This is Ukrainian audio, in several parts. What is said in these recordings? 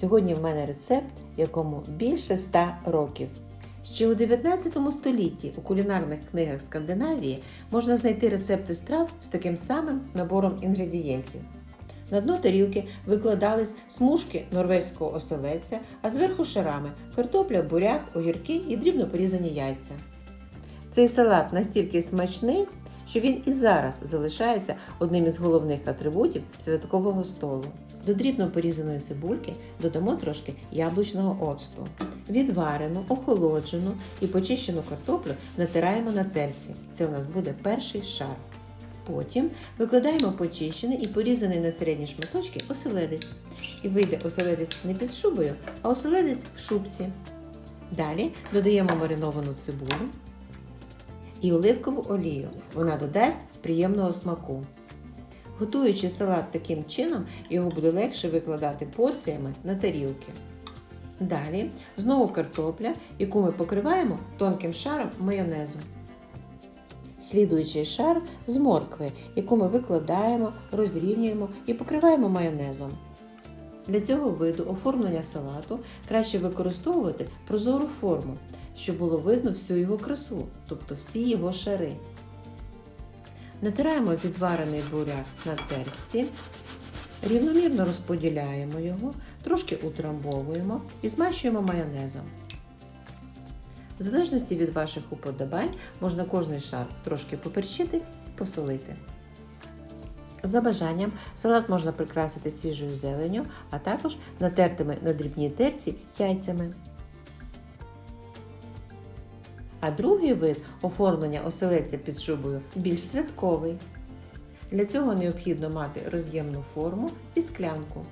Сьогодні в мене рецепт, якому більше ста років. Ще у 19 столітті у кулінарних книгах Скандинавії можна знайти рецепти страв з таким самим набором інгредієнтів. На дно тарілки викладались смужки норвезького оселедця, а зверху шарами картопля, буряк, огірки і дрібно порізані яйця. Цей салат настільки смачний, що він і зараз залишається одним із головних атрибутів святкового столу. До дрібно порізаної цибульки додамо трошки яблучного оцту. Відварену, охолоджену і почищену картоплю натираємо на терці. Це у нас буде перший шар. Потім викладаємо почищений і порізаний на середні шматочки оселедець. І вийде оселедець не під шубою, а оселедець в шубці. Далі додаємо мариновану цибулю і оливкову олію. Вона додасть приємного смаку. Готуючи салат таким чином, його буде легше викладати порціями на тарілки. Далі знову картопля, яку ми покриваємо тонким шаром майонезу. Слідуючий шар з моркви, яку ми викладаємо, розрівнюємо і покриваємо майонезом. Для цього виду оформлення салату краще використовувати прозору форму, щоб було видно всю його красу, тобто всі його шари. Натираємо відварений буряк на терці, рівномірно розподіляємо його, трошки утрамбовуємо і змащуємо майонезом. В залежності від ваших уподобань можна кожний шар трошки поперчити і посолити. За бажанням салат можна прикрасити свіжою зеленню, а також натертими на дрібній терці яйцями. А другий вид оформлення оселедця під шубою більш святковий. Для цього необхідно мати роз'ємну форму і склянку,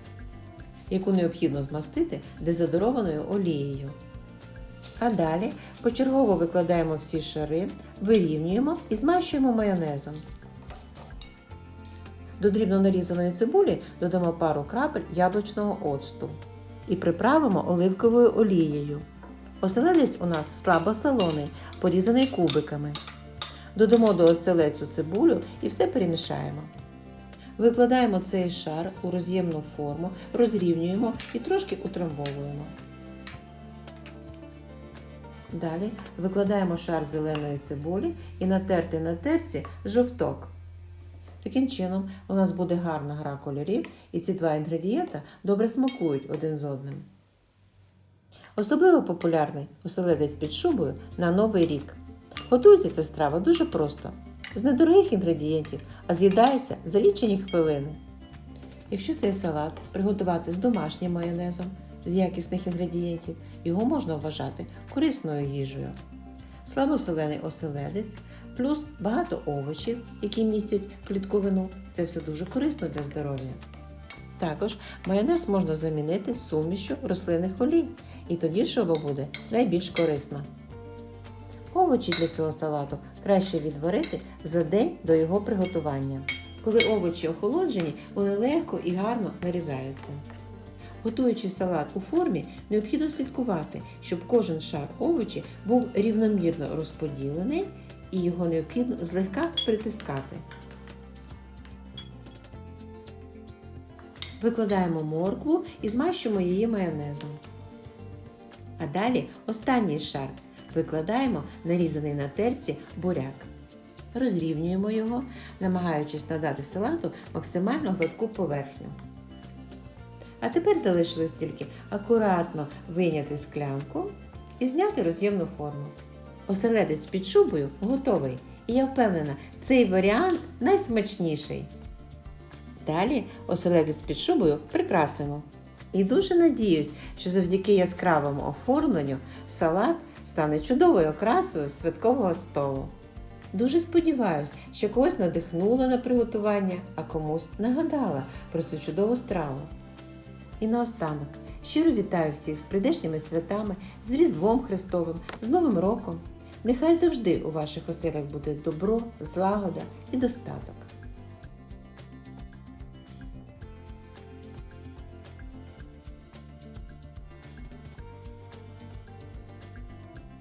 яку необхідно змастити дезодорованою олією. А далі почергово викладаємо всі шари, вирівнюємо і змащуємо майонезом. До дрібно нарізаної цибулі додамо пару крапель яблучного оцту і приправимо оливковою олією. Оселедець у нас слабо солоний, порізаний кубиками. Додамо до оселедцю цибулю і все перемішаємо. Викладаємо цей шар у роз'ємну форму, розрівнюємо і трошки утрамбовуємо. Далі викладаємо шар зеленої цибулі і натертий на терці жовток. Таким чином, у нас буде гарна гра кольорів, і ці два інгредієнта добре смакують один з одним. Особливо популярний оселедець під шубою на Новий рік. Готується ця страва дуже просто, з недорогих інгредієнтів, а з'їдається за лічені хвилини. Якщо цей салат приготувати з домашнім майонезом, з якісних інгредієнтів, його можна вважати корисною їжею. Слабосолений оселедець, плюс багато овочів, які містять клітковину. Це все дуже корисно для здоров'я. Також майонез можна замінити сумішю рослинних олій, і тоді шуба буде найбільш корисна. Овочі для цього салату краще відварити за день до його приготування. Коли овочі охолоджені, вони легко і гарно нарізаються. Готуючи салат у формі, необхідно слідкувати, щоб кожен шар овочі був рівномірно розподілений і його необхідно злегка притискати. Викладаємо моркву і змащуємо її майонезом. А далі останній шар викладаємо нарізаний на терці буряк. Розрівнюємо його, намагаючись надати салату максимально гладку поверхню. А тепер залишилось тільки акуратно вийняти склянку і зняти роз'ємну форму. Оселедець під шубою готовий. І я впевнена, цей варіант найсмачніший. Далі оселедець під шубою прикрасимо. І дуже надіюсь, що завдяки яскравому оформленню салат стане чудовою окрасою святкового столу. Дуже сподіваюсь, що когось надихнула на приготування, а комусь нагадала про цю чудову страву. І наостанок щиро вітаю всіх з прийдешніми святами, з Різдвом Христовим, з Новим роком. Нехай завжди у ваших оселях буде добро, злагода і достаток.